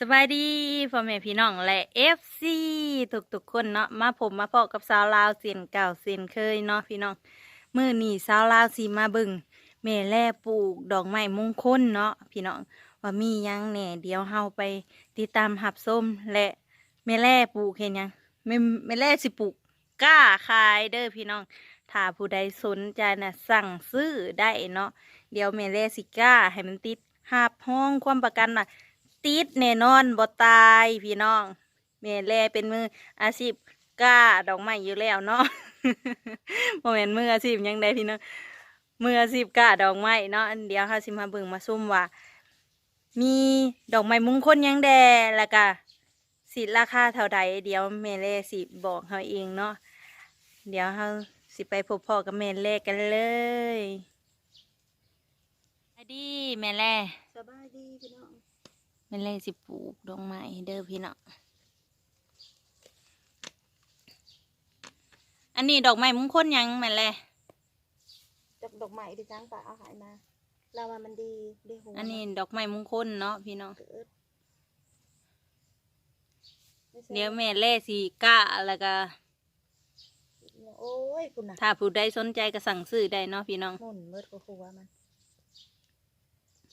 สบายดีพ่อแม่พี่น้องและเอฟซีทุกทุกๆคนเนาะมาผมมาพอกับสาวลาวเสียนเก่าเสียนเคยเนาะพี่น้องมื่อนี้สาวลาวสีมาบึงแม่แล่ปลูกดอกไม้มงคลเนาะพี่น้องว่ามียังแหน่เดี๋ยวเฮาไปติดตามหับส้มและแม่แล่ปลูกเห็นยังแม่แม่แล่สิปลูกกล้าขายเด้อพี่น้องถ้าผู้ใดสนใจนะสั่งซื้อได้เนาะเดี๋ยวแม่แล่สิกล้าให้มันติดหับห้องความประกันน่ะ ติดแน่นอนบ่ตายพี่น้องแม่แลเป็นมืออาชีพกล้าดอกไม้อยู่แล้วเนาะบ่แม่นมืออาชีพหยังใดพี่น้องมืออาชีพกล้าดอกไม้เนาะอันเดียวเฮาสิมาเบิ่งมาซุ่มว่า มีดอกไม้มงคลหยังแดแล้วก็สิราคาเท่าใดเดี๋ยวแม่แลสิบอกเฮาเองเนาะเดี๋ยวเฮาสิไปพบพ่อกับแม่แลกันเลยสวัสดีแม่แลสบายดีพี่น้อง แม่เล่สิปลูกดอกไม้เด้อพี่น้องอันนี้ดอกไม้มงคลหยังแม่เล่ดอกดอกไม้ที่จ้างปลาเอาหายมาเราว่ามันดีได้หัวอันนี้ดอกไม้มงคลเนาะพี่น้องเกิดไม่ใช่เดี๋ยวแม่เล่สิกะแล้วก็โอ้ยคุณน่ะถ้าผู้ใดสนใจก็สั่งซื้อได้เนาะพี่น้องหมุนเบิดก็ครัวมัน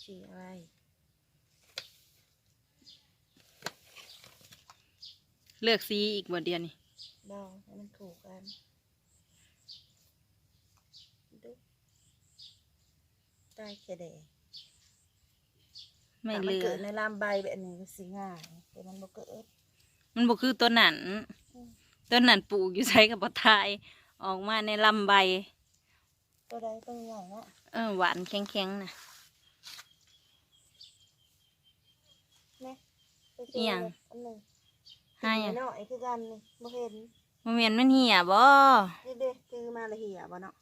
ชีอะไร เลือกสีอีกบ่เดียวนี่ดองให้มันถูกกันดูได้แค่เดไม่ถ้าเหมันลือเกิดในลามใบแบบนี้ก็สิง่ายแต่มันบ่เกิด มันบ่คือต้นนั้นอืม ต้นนั้นปลูกอยู่ใช้กับบ่ทาย ออกมาในลำใบ ตัวใดตัวใหญ่เนาะเออหวานแข็งๆนะ แม่ไปเจอิหยัง อันหนึ่ง ให้อะเนาะไอ้คือกันนี่บ่เห็นบ่แม่นมันเหี่ยบ่นี่เด้คือมาละเหี่ยบ่เนาะ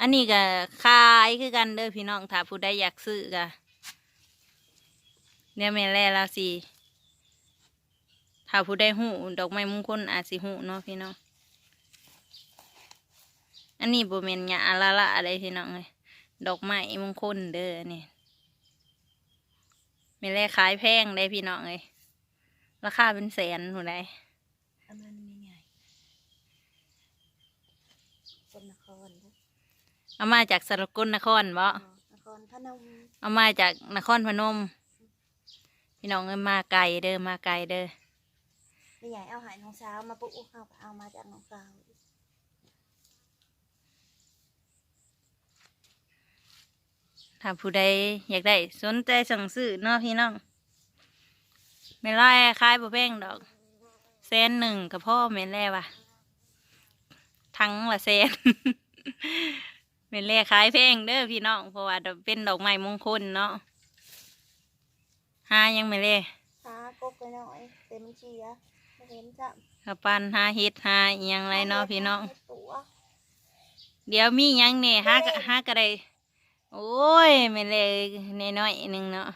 อันนี้ก็ขายคือกันเด้อพี่น้องถ้าผู้ใดอยากซื้อก็เนี่ยแม่แล่แล้วสิถ้าผู้ใดหูดอกไม้มงคลอาจสิหูเนาะพี่น้องอันนี้บ่แม่นหญ้าละละอะไรพี่น้องเอ้ยดอกไม้มงคลเด้ออันนี่แม่แล่ขายแพงได้พี่น้องเอ้ย ราคาเป็นแสนผู้ใดอันนั้นนี่ไงคนนครเด้อเอามาจากสระกลนครบ่อ๋อนครพนมเอามาจากนครพนม พี่น้องเอ้ยมาไกลเด้อมาไกลเด้อนี่ไงเอาหายน้องสาวมาปุ๊บเอาก็เอามาจากน้องสาวถ้าผู้ใดอยากได้สนใจสั่งซื้อเนาะพี่น้อง ไม่ไล่ขายบ่แพงดอกแสนหนึ่งกับพ่อแม่นแล่ว่ะ ทั้งละแสนแม่นแล่ขายแพงเด้อพี่น้องเพราะว่าเป็นดอกไม้มงคลเนาะหายังไม่นแล่หากบไปหน่อยเต็มนเชียไม่เห็นจ้ะกระปันหาเฮ็ดหาอิหยังไรเนาะพี่น้องให้ตัวเดี๋ยวมีหยังเนี่ยหากหากระไดโอ้ยไม่นแล่น้อยๆหนึงเนาะ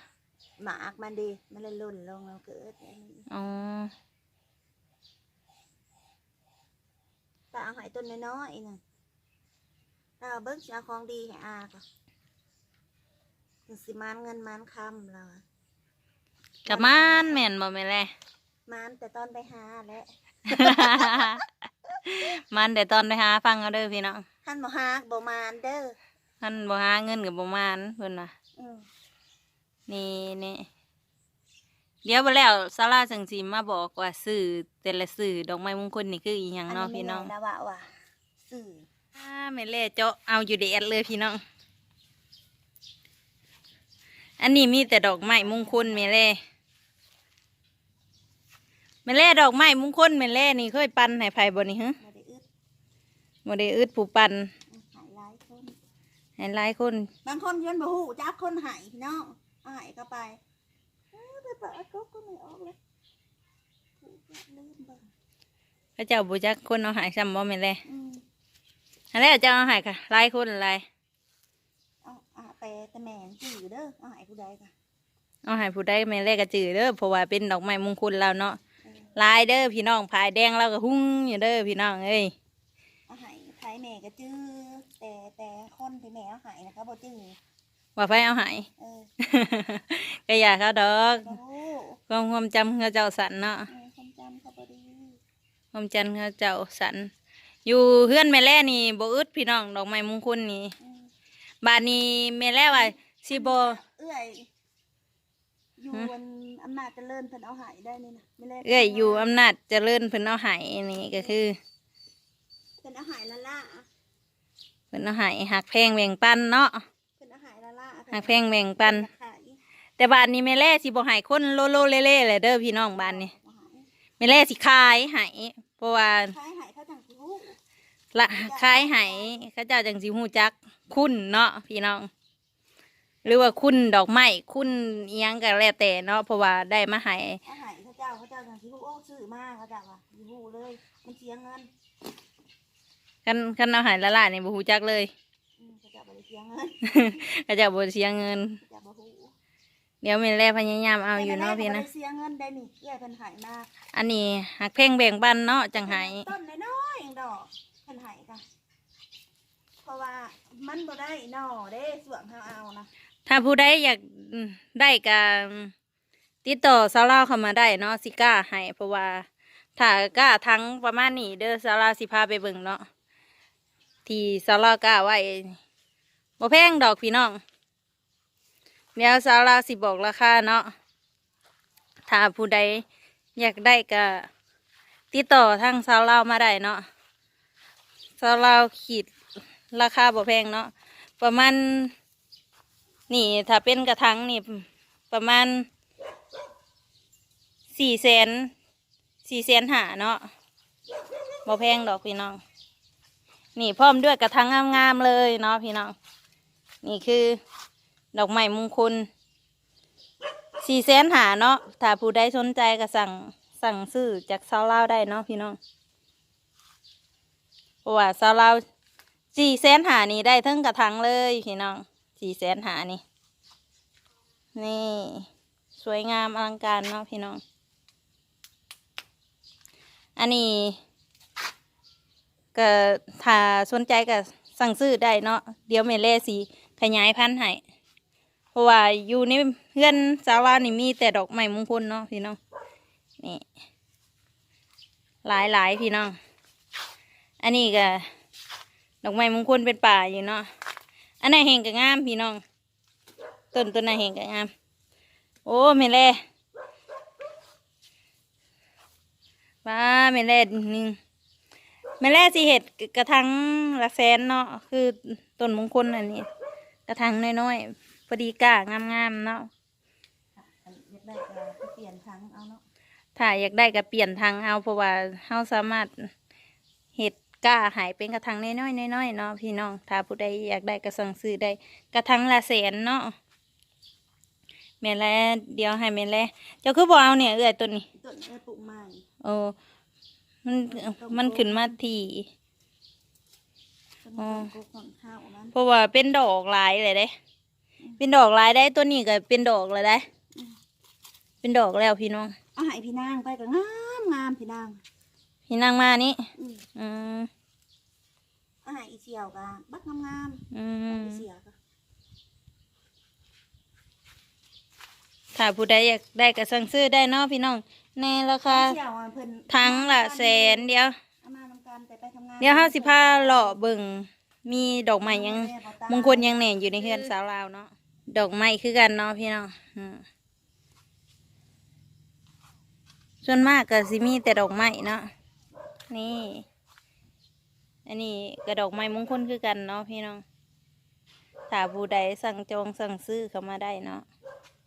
หมากมันดี มันเลยหล่นลงแล้วเกิดอ๋อป้าเอาหายต้นน้อยๆหนึ่งเราเบิ้งสิเอาของดีให้อาก่อนถึงสิมานเงินมานคำเราอะกับมันแม่นบ่แม่นแล่มานแต่ตอนไปหาแหละมันเดี๋ยวตอนไปหาฟังเอาเด้อพี่น้องท่านบ่ฮากบ่มานเด้อท่านบ่หาเงินกับบ่มานเพิ่นน่ะอืม นี่นี่เดี๋ยวบ่แล้วซาร่าจังสิมาบอกว่าซื้อแต่ละซื้อดอกไม้มงคลนี่คืออีหยังเนาะพี่น้องไม่แแล้วว่าว่าสื่ออ่าแม่เล่เจาะเอาอยู่เด็ดเลยพี่น้อง อันนี้มีแต่ดอกไม้มงคลแม่เล่แม่เล่ดอกไม้มงคลแม่เล่นี่เคยปันให้ไผบ่นี่ฮะไม่ได้อึดบ่ได้อึดผู้ปันหายหลายคนให้หลายคน บางคนย้อนบ่ฮู้จักคนหายพี่น้องเอา หายก็ไปเอ้ยไปเปิดก็ก็ไม่ออกเลยถูกแล้วลืมเบิ่งพระเจ้าบุจักคนเอาใหายซ้ำบ่แม่นเลยอืมอันนี้เจ้าเอาใหายค่ะหลายคนหลายเอาเอาไปแต่แม่นจื่อเด้อเอาหายผู้ใดค่ะเอาใหายผู้ใดแม่นแรกก็จือเด้อเพราะว่าเป็นดอกไม้มงคลแล้วเนาะเออหลายเด้อพี่น้องผายแดงเราก็หุ้งอยู่เด้อพี่น้องเอ้ยเอาหายไทยแม่ก็จื้อแต่แต่คนที่แม่เอาหายนะคะบ่จื้อว่าไฟเอาใหายเออ ก็อยากเขาดอกโอ้โหความความจำเขาเจ้าสันเนาะเออความจำเขาบดีความจำเขาเจ้าสัน อยู่เพื่อนแม่แล่นี่บ่อึดพี่น้องดอกไม้มงคลนี่อืมบาดนี้แม่แล่ว่าสิบ่เอื้อย อยู่บนอำนาจเจริญเพิ่นเอาหายได้นี่นะไม่แลกเอ้ยอยู่อำนาจเจริญเพิ่นเอาใหายนี่ก็คือเพิ่นเอาหายละล่าเพิ่นเอาใหายหักแพงแบ่งปันเนาะ หักแพงแบ่งปัน ขายแต่บาดนี้แม่แล่สิบ่ใหายคนโลโลเล่ๆเลยเด้อพี่น้องบาดนี้เอาหายแม่แล่สิขายใหายเพราะว่าขายหายเขาจังสิฮู้ละขายใหายเขาเจ้าจังสิฮู้จักคุณเนาะพี่น้อง หรือว่าคุณดอกไม้คุณอิหยังก็แล้วแต่เนาะเพราะว่าได้มาใหายเอาหายเขาเจ้าเขาเจ้าจังสิฮู้โอ้ซื้อมาเขาเจ้าว่าสิฮู้เลย มันเสียเงิน กันกันเอาใหายละลายนี่บ่ฮู้จักเลย สียเงินเขาเจ้าบ่เสียเงินเขาเจ้าบ่ฮู้เดี๋ยวแม่แล่พยายามเอาอยู่เนาะพี่แต่นะแม่ก็บ่ได้เสียเงินได้นี่เอื้อยเพิ่นหายมาอันนี้หักแพงแบ่งปันเนาะจังใหายต้นน้อยๆเองดอกเพิ่นหายกันเพราะว่ามันบ่ได้หน่อเด้ส่วนเฮาเอานะถ้าผู้ใดอยากได้ก็ติดต่อสาวลาวเข้ามาได้เนาะสิกล้าให้เพราะว่าถ้ากล้าทั้งประมาณนี้เด้อสาวลาวสิพาไปเบิ่งเนาะที่สาวลาวกล้าไว้ บ่แพงดอกพี่น้องเดี๋ยวสาวลาสิบอกราคาเนาะถ้าผู้ใดอยากได้ก็ติดต่อทางสาวลาวมาได้เนาะสาวลาวขีดราคาบ่แพงเนาะประมาณนี่ถ้าเป็นกระถางนี่ประมาณสี่แสนสี่แสนหาเนาะบ่แพงดอกพี่น้องนี่พร้อมด้วยกระถางงามๆเลยเนาะพี่น้อง นี่คือ ดอกไม้มงคลสี่แสนหาเนาะถ้าผู้ใดสนใจก็สั่งสั่งซื้อจากซาลาวได้เนาะพี่น้องเพราะว่าซาลาวสี่แสนหานี่ได้ทั้งกระถางเลยพี่น้องสี่แสนหานี่ นี่ สวยงามอลังการเนาะพี่น้อง อันนี้ก็ถ้าสนใจก็สั่งซื้อได้เนาะเดี๋ยวเมเล่สี ขยายพันธุ์ให้เพราะว่าอยู่ในเพื่อนสาวานี่มีแต่ดอกไม้มงคลเนาะพี่น้องนี่หลายหลายพี่น้อง อันนี้ก็ดอกไม้มงคลเป็นป่าอยู่เนาะอันไหนนเห็นก็งามพี่น้องต้นต้นไหนนเห็นก็งาม โอ้เมเล่ว้าเมเล่นี่เมเล่สิเห็ดกระทังละแสนเนาะคือต้นมงคลอันนี้ กระทังน้อยๆพอดีก้างามๆเนาะอันอยากได้ก็ไปเปลี่ยนครั้งเอาเนาะถ้าอยากได้ก็เปลี่ยนทางเอาเพราะว่าเฮาสามารถเห็ดก้าหายเป็นกระทังน้อยๆน้อยๆเนาะพี่น้องถ้าผู้ใดอยากได้ก็สั่งซื้อได้กระทังละแสนเนาะแม่นแลเดี๋ยวให้แม่นแลเจ้าคือบ่เอาเนี่ยเอื้อยตัวนี้ต้นไอ้ปลูกใหม่โอ้มันมันขึ้นมาทีต้น อ๋อปลูกของข้าวนั้นเพราะว่าเป็นดอกหลายเลยเด้ เป็นดอกหลายได้ตัวนี้ก็เป็นดอกเลยได้ เป็นดอกแล้วพี่น้อง เอาใหายพี่นางไปก็งามงามพี่นางพี่นั่งมานี่อืมอืมเอาใหายอีเชียวก็บักงามงามอืๆมอีเชียวก็ถ้าผู้ใดอยากได้ก็สั่งซื้อได้เนาะพี่น้อง ในราคาเชียวอะเพิ่นทั้งละแสนเดียวเอามา นำกันแต่ไปทำงานเดี๋ยวห้าสิพาเลาะเบิ่งมีดอกไม้หยัง มงคลยังแหน่อยู่ในเฮือนสาวลาวเนาะดอกไม้คือกันเนาะพี่น้องอืมส่วนมากก็สิมีแต่ดอกไม้เนาะนี่ อันนี้ก็ดอกไม้มงคลคือกันเนาะพี่น้องถ้าผู้ใดสั่งจองสั่งซื้อเข้ามาได้เนาะ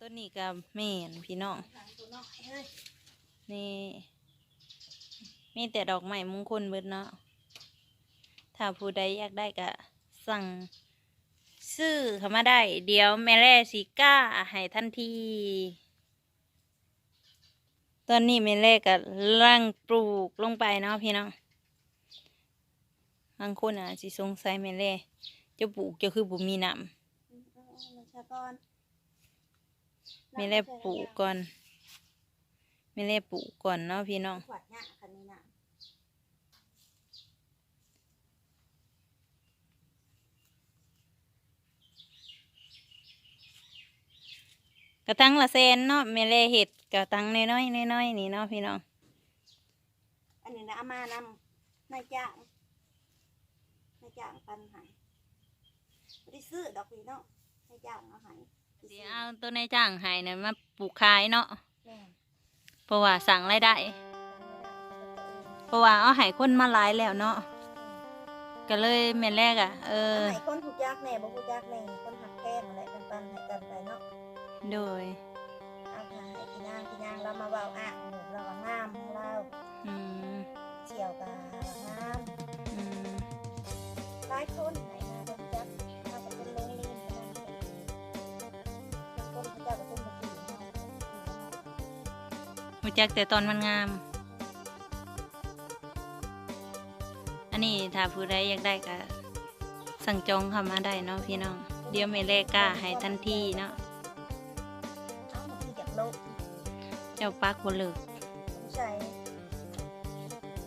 ต้นนี้ก็แม่นพี่น้องตัวน้อยเฮ้ยนี่ มีแต่ดอกไม้มงคลเบิดเนาะ ถ้าผู้ใดอยากได้ก็สั่งซื้อเข้ามาได้ เดี๋ยวแม่แร่สีก้าให้ทันที ตอนนี้แม่แร่ก็ร่างปลูกลงไปเนาะพี่น้องบางคนอาจสิสงสัยแม่แร่จะปลูกจะคือบุมีน้เอาเอาเอาชากรำแม่แร่ปลูกก่อนแม่แร่ปลูกก่อนเนาะพี่น้อง ขวดเนี่ยคันนี้น่ะ ระตังละแสนเนาะแม่แลเห็ดกระตังน้อยๆน้อยๆนี่เนาะพี่น้องอันนี้นะเอามานำนายจ้างนายจ้างปันใหายไม่ได้ซื้อดอกพี่น้องนายจ้างเอาใหายสิเอาตัวในจ้างให้น่ะมาปลูกขายเนาะแม่นเพราะว่าสั่งรายได้เพราะว่าเอาให้คนมาหลายแล้วเนาะก็เลยแม่แรกอะเออเอาให้คนถูกยากแน่บ่ถูกยากแน่คนหักแพงอะไรปันๆให้กันไปเนาะ โดยเอาค่ะให้กินย่างกินย่างเรามาเว้าอ่างหนูเราก็งามของเราอืมเฉียวกางามอืมหลายคนไหนมาบ่ถูกจักมากับคนลงลีนกันนั่นคนเขาเจ้าก็เป็นบ่ถูกเนาะรู้จักแต่ตอนมันงาม อันนี้ถ้าผู้ใดอยากได้ก็สั่งจองเข้ามาได้เนาะพี่น้อง เดี๋ยวแม่แรกกล้าให้ทันทีเนาะ เจ้าปักบ่เลิกใช้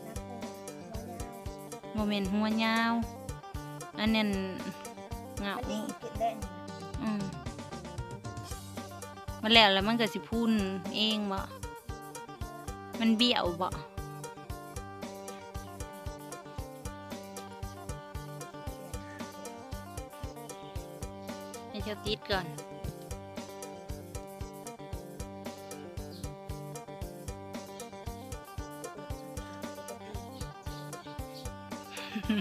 นักหัวมายาวโมเมนต์หัวยาว อันนั้นเหงาอันนี้กินได้นี่อืมมันแล้วแล้วมันก็สิพุ่นเองบ่มันเบี้ยวบ่ให้เจ้าติดก่อน เอ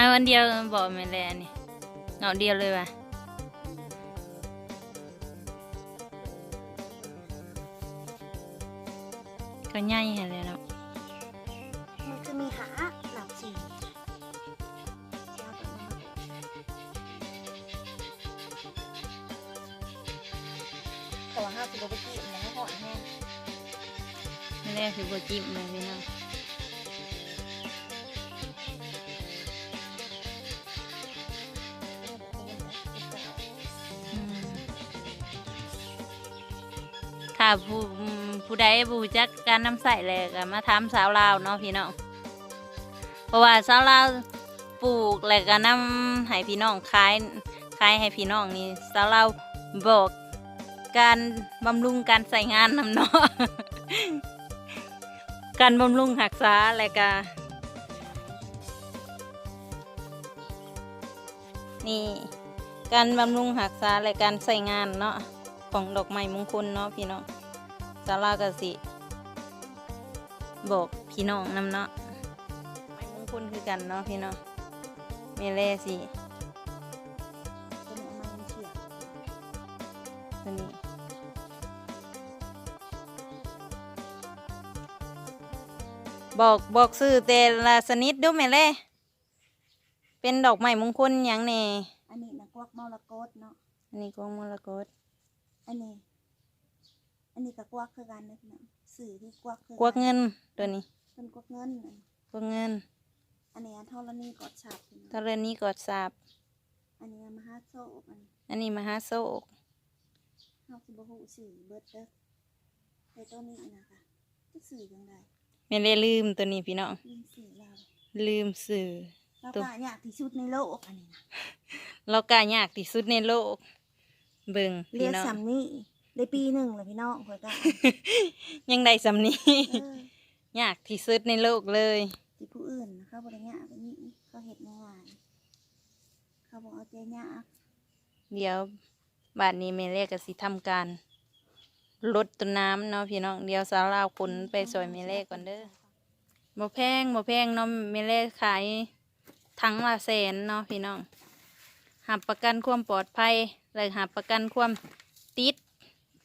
าอันเดียวบอกแม่แลนี่เงาเดียวเลยว่ะก็ง่ายให้เลยเนาะ คือบัจิ้มเลยพี่น้องอืมถ้าผู้ผู้ใดผู้จักการนำใส่เลยก็มาถามสาวลาวเนาะพี่น้องเพราะว่าสาวลาวปลูกแล้วก็นำให้พี่น้องขายขายให้พี่น้องนี่สาวลาวบอกการบำรุงการใส่งานนำเนาะ การบำรุงรักษาแล้วก็นี่ การบำรุงรักษาและการใส่งานเนาะของดอกไม้มงคลเนาะพี่น้องสารากสิบอกพี่น้องนำเนาะไม้มงคลคือกันเนาะพี่น้องเมเล่สิเป็นเอามาเฉียบตัวนี้ บอกบอกซื้อแต่ละชนิดดูเมเล่เป็นดอกไม้มงคลอย่างแน่อันนี้นะกวักมรกตเนาะ อันนี้กองมรกตอันนี้ อันนี้กับกวักคือกันนะพี่น้องสื่อที่กวักคือกวักเงินตัวนี้เป็นกวักเงินน่ะกวักเงินอันนี้อันเท่าละนี่กอดฉับพี่น้องตอนนี้กอดสาบอันนี้มหาโซกอันอันนี้มหาโศกเฮาสิบ่ฮู้สื่อเบิดเด้อในตัวนี้นะคะจะสื่อจังได ไม่ได้ลืมตัวนี้พี่น้องยินสื่อเราลืมสื่อเราตัวก็อยากที่สุดในโลกอันนี้นะเรากล้ายากที่สุดในโลก เบิ่งเรีพี่ยกน้องสำนี่ได้ปีหนึ่งเลยพี่น้องข่อยก็ยังได้สำนี้ เออยากที่สุดในโลกเลย ที่ผู้อื่นนะเขาบริญากแบบนี้เขาเห็ดง่ายๆเขาบอกเอาใจยากเดี๋ยวบาดนี้เมเล่ก็สิทำการ ลดต้นน้ำเนาะพี่น้องเดี๋ยวสาวลาวคนไปซอยเมเล่ก่อนเด้อบ่แพงบ่แพงเนาะเมเล่ขายทั้งละแสนเนาะพี่น้องหับประกันความปลอดภัยและหับประกันความติด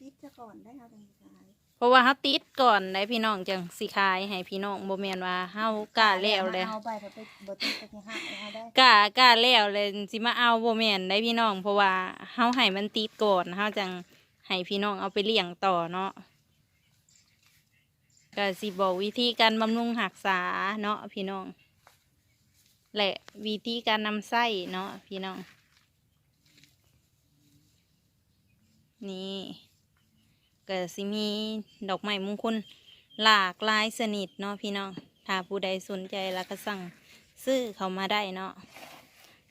คิดซะก่อนได้เอาจังขายเพราะว่าเขาติดก่อนได้พี่น้องจังสิขายให้พี่น้องบ่แม่นว่าเฮากล้าแล้วเลยเอาไปไปบติดไปที่ห้างเอาได้กล้ากล้าแล้วเลยสิมาเอาบ่แม่นได้พี่น้อง เพราะว่าเฮาให้มันติดก่อนเฮาจัง ให้พี่น้องเอาไปเลี้ยงต่อเนาะก็สิบอกวิธีการบำรุงรักษาเนาะพี่น้อง และวิธีการนำไส้เนาะพี่น้อง นี่ก็สิมีดอกไม้มงคลหลากหลายสนิทเนาะพี่น้อง ถ้าผู้ใดสนใจแล้วก็สั่งซื้อเขามาได้เนาะ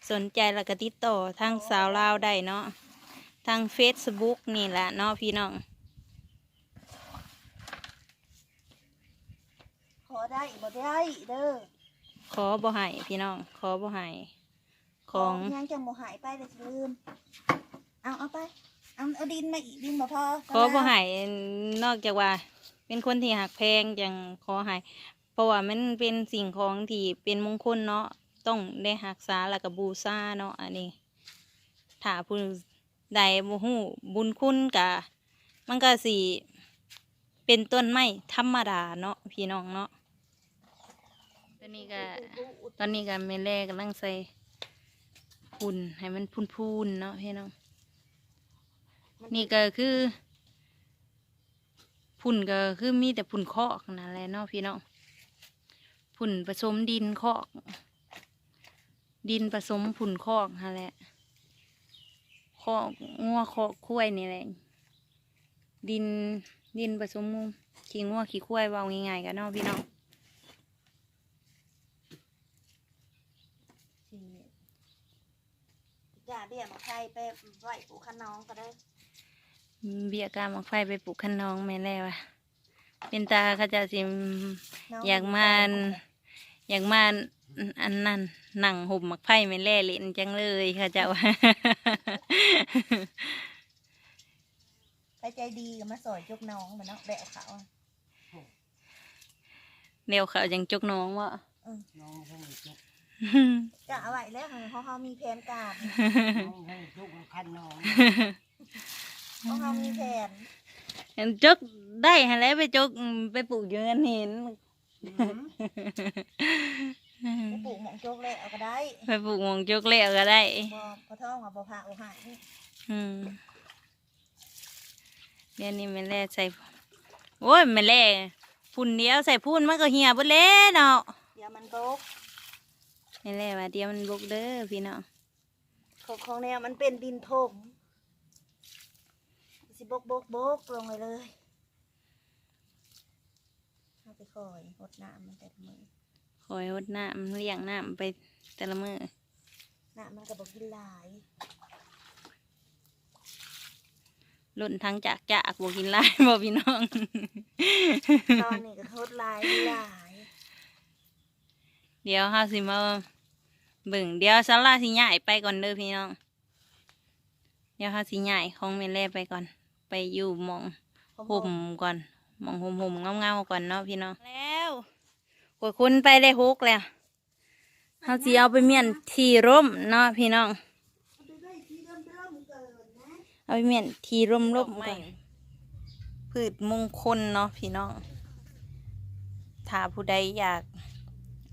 สนใจแล้วก็ติดต่อทางสาวลาวได้เนาะ ทางเฟซบุ๊กนี่แหละเนาะพี่น้อง ขอได้บ่ได้เด้อขอบ่ให้พี่น้อง ขอบ่ให้ของยังจังบ่หายไปเลยสิลืม เอาเอาไปเอาเอาดินมาอีกดินบ่พอขอบ่ให้นอกจากว่า เป็นคนที่หักแพงจังขอให้เพราะว่ามันเป็นสิ่งของที่เป็นมงคลเนาะต้องได้รักษาแล้วก็บูชาเนาะอันนี้ถ้าผู้ ใดบ่ฮู้บุญคุณกะมันก็สิเป็นต้นไม้ธรรมดาเนาะพี่น้องเนาะตอนนี้ก็ตอนนี้ก็แม่แรกกำลังใส่พุ่นให้มันพูนๆเนาะพี่น้องนี่ก็คือ พุ่นก็คือมีแต่พุ่นคอกนั่นแหละเนาะพี่น้องพุ่นผสมดินคอก ดินผสมพุ่นคอกนั่นแหละ คอกงัวคอกคุ้ยนี่แหละดินดินผสมขี้งัวขี้คุ้ยเว่าง่ายๆกันเนาะพี่น้องสิอย่าเบี้ยมาใครไปไหวปูขนองก็ได้เบียกาหมอกไฟไปปลูกขันน้องแม่นแล้วอะเป็นตาเขาเจะสิน้งอยากมาอยากมา อันนั้นหนังห่มหมักไผ่แม่นแล่เล่นจังเลยเขาเจ้าไปใจดีก็มาสอยจกน้องเหมือนเนาะแบะเขาอะเดี๋ยวเขาจังจกน้องวะน้องให้จุกจะเอาไว้แล้วเพราะเขามีแผนการน้องให้จุกคันน้องเพราะเขามีแผนจกได้ฮะแล้วไปจกอืมไปปลูกอยู่เงินเห็น ไปปลูกหมองโจกแล้วเอาก็ได้ไปปลูกหมองจกแล้วก็ได้บ่พอท้องกับบ่พาโอหายอืมเดี๋ยวนี้แม่แล่ใส่โอ้ยแม่แล่พุ่นเดียวใส่พุ่นมันก็เหี่ยเบดแล้วเนาะเดี๋ยวมันบกแม่แล่ว่าเดี๋ยวมันบกเด้อพี่น้องของของแนวมันเป็นดินถมสิบกบกบกลงไปเลยเอาไปคอยหดน้ำมันแต่ละมือ คอยรดน้ำเลี้ยงน้ำไปแต่ละมือน้ำมันก็บอกกินหลายลุ่นทั้งจากจากบกินหลายบ่พี่น้อง ตอนนี้ก็ทดหลายหลายเดี๋ยวเฮาสิมาเบิ่งเดี๋ยวซาร่าสิย้ายไปก่อนเด้อพี่น้อง เดี๋ยวเฮาสิย้ายของแม่แล่ไปก่อน ไปอยู่หมองผห่มก่อนหมองห่มห่มเงาเงาๆก่อนเนาะพี่น้องแล้ว กดคุณไปได้ฮกแล้วเฮาสิเอาไปเมียนทีร่มเนาะพี่น้อง เอาไปเมียนทีร่มร่มก่อนพืชมงคลเนาะพี่น้อง ถ้าผู้ใดอยาก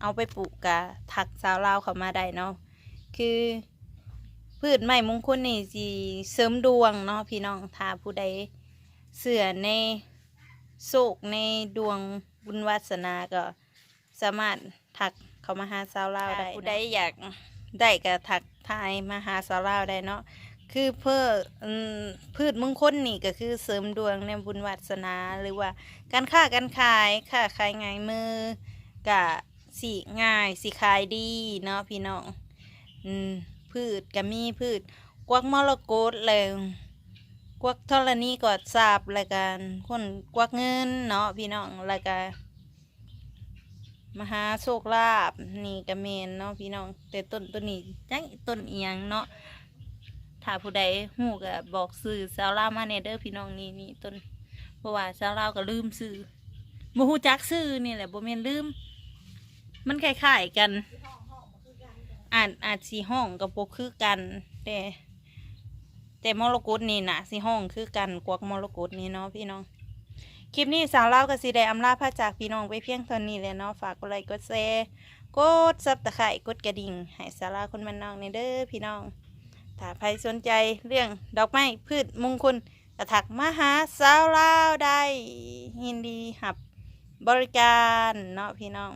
เอาไปปลูกกะทักสาวลาวเข้ามาได้เนาะ คือพืชไม้มงคลนี่สิเสริมดวงเนาะพี่น้อง ถ้าผู้ใดเสื่อในโศกในดวงบุญวาสนาก็ สามารถทักเข้ามาหาสาวลาวได้ผู้ใดอยากได้ก็ทักทายมาหาสาวลาวได้เนาะคือเพื่ออืมพืชมงคลนี่ก็คือเสริมดวงในบุญวาสนาหรือว่า การค้าการขายค้าขายง่ายมือกะสีง่ายสีขายดีเนาะพี่น้องอืมพืชก็มีพืช กวักมรกตเลยกวักธรณีกอดสาบแล้วกันคนกวักเงินเนาะพี่น้องแล้วก็ มหาโชคลาภนี่ก็เมนเนาะพี่น้องแต่ต้นต้นนี้จังต้นเอียงเนาะถ้าผู้ใดหูก็บอกสื่อสาวลาวมาเนเด้อพี่น้องนี่นี่ต้นเพราะว่าชาวเราวก็ลืมซื้อบ่ฮู้จักซื้อนี่แหละบ่แม่นลืม มันคล้ายๆกันอาจอาจสีห้องกับโบคือกัน แต่แต่มรกตนี่นะสีห้องคือกันกวักมรกตนี่เนาะพี่น้อง คลิปนี้สาวเล่ากับสีแดงอำลาพระจากพี่น้องไปเพียงเท่านี้เลยเนาะฝากกดไลค์กดแชร์กดซับตะไคร่กดกระดิ่งให้สาวเล่าคนมันน้องในเด้อพี่น้อง ถ้าใครสนใจเรื่องดอกไม้พืชมงคลกระถักมาหาสาวเล่าได้ยินดีหับบริการเนาะพี่น้อง